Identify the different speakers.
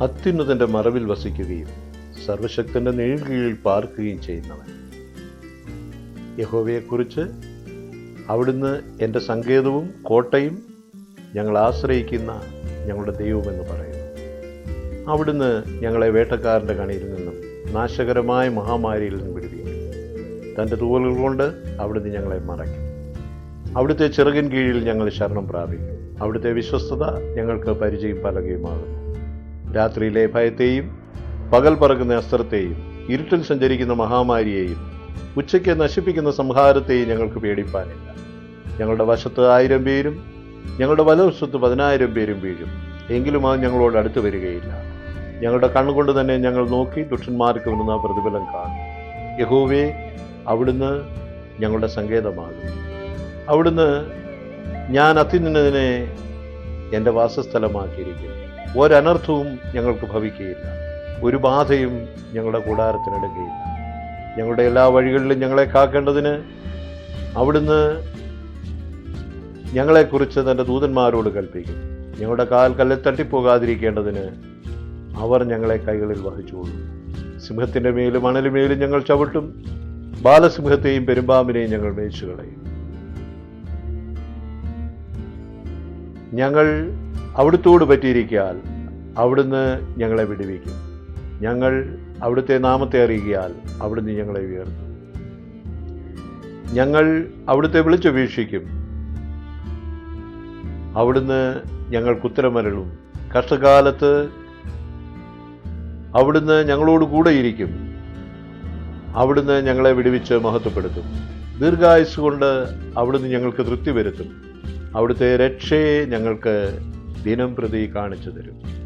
Speaker 1: അത്യുന്നതന്റെ മറവിൽ വസിക്കുകയും സർവശക്തന്റെ നീഴ് കീഴിൽ പാർക്കുകയും ചെയ്യുന്നവൻ. യഹോവയെക്കുറിച്ച് അവിടുന്ന് എന്റെ സങ്കേതവും കോട്ടയും ഞങ്ങൾ ആശ്രയിക്കുന്ന ഞങ്ങളുടെ ദൈവമെന്ന് പറയുന്നു. അവിടുന്ന് ഞങ്ങളെ വേട്ടക്കാരന്റെ കണിയിൽ നിന്നും നാശകരമായ മഹാമാരിയിൽ നിന്നും വിടുവിക്കും. തന്റെ തൂവലുകൾ കൊണ്ട് അവിടുന്ന് ഞങ്ങളെ മറയ്ക്കും. അവിടുത്തെ ചിറകിൻ കീഴിൽ ഞങ്ങൾ ശരണം പ്രാപിക്കും. അവിടുത്തെ വിശ്വസ്തത ഞങ്ങൾക്ക് പരിചയം പലകയുമാകുന്നു. രാത്രിയിലെ ഭയത്തെയും പകൽ പറക്കുന്ന അസ്ത്രത്തെയും ഇരുട്ടിൽ സഞ്ചരിക്കുന്ന മഹാമാരിയെയും ഉച്ചയ്ക്ക് നശിപ്പിക്കുന്ന സംഹാരത്തെയും ഞങ്ങൾക്ക് പേടിപ്പാനില്ല. ഞങ്ങളുടെ വശത്ത് ആയിരം പേരും ഞങ്ങളുടെ വലവശത്ത് പതിനായിരം പേരും വീഴും. എങ്കിലും അത് ഞങ്ങളോട് അടുത്തു വരികയില്ല. ഞങ്ങളുടെ കണ്ണുകൊണ്ട് തന്നെ ഞങ്ങൾ നോക്കി ദുഷ്ടന്മാർക്ക് വരുന്ന പ്രതിഫലം കാണും. യഹോവേ അവിടുന്ന് ഞങ്ങളുടെ സങ്കേതമാകും. അവിടുന്ന് ഞാൻ അത്യുന്നതിനെ എന്റെ വാസസ്ഥലമാക്കിയിരിക്കും ഒരനർത്ഥവും ഞങ്ങൾക്ക് ഭവിക്കുകയില്ല. ഒരു ബാധയും ഞങ്ങളുടെ കൂടാരത്തിനെടുക്കുകയില്ല ഞങ്ങളുടെ എല്ലാ വഴികളിലും ഞങ്ങളെ കാക്കേണ്ടതിന് അവിടുന്ന് ഞങ്ങളെക്കുറിച്ച് തന്റെ ദൂതന്മാരോട് കൽപ്പിക്കും. ഞങ്ങളുടെ കാൽ കല്ലിൽ തട്ടിപ്പോകാതിരിക്കേണ്ടതിന് അവർ ഞങ്ങളെ കൈകളിൽ വഹിച്ചുകൊള്ളും. സിംഹത്തിന്റെ മേലും മണലുമേലും ഞങ്ങൾ ചവിട്ടും. ബാലസിംഹത്തെയും പെരുമ്പാമ്പിനെയും ഞങ്ങൾ മേച്ചു കളയും ഞങ്ങൾ അവിടുത്തോട് പറ്റിയിരിക്കാൽ അവിടുന്ന് ഞങ്ങളെ വിടുവിക്കും. ഞങ്ങൾ അവിടുത്തെ നാമത്തെ അറിയിക്കാൽ അവിടുന്ന് ഞങ്ങളെ ഉയർത്തും. ഞങ്ങൾ അവിടുത്തെ വിളിച്ചപേക്ഷിക്കും. അവിടുന്ന് ഞങ്ങൾക്ക് ഉത്തരമരളും. കഷ്ടകാലത്ത് അവിടുന്ന് ഞങ്ങളോട് കൂടെയിരിക്കും അവിടുന്ന് ഞങ്ങളെ വിടുവിച്ച് മഹത്വപ്പെടുത്തും. ദീർഘായുസ് കൊണ്ട് അവിടുന്ന് ഞങ്ങൾക്ക് തൃപ്തി വരുത്തും. അവിടുത്തെ രക്ഷയെ ഞങ്ങൾക്ക് ദിനം പ്രതി കാണിച്ചു തരും.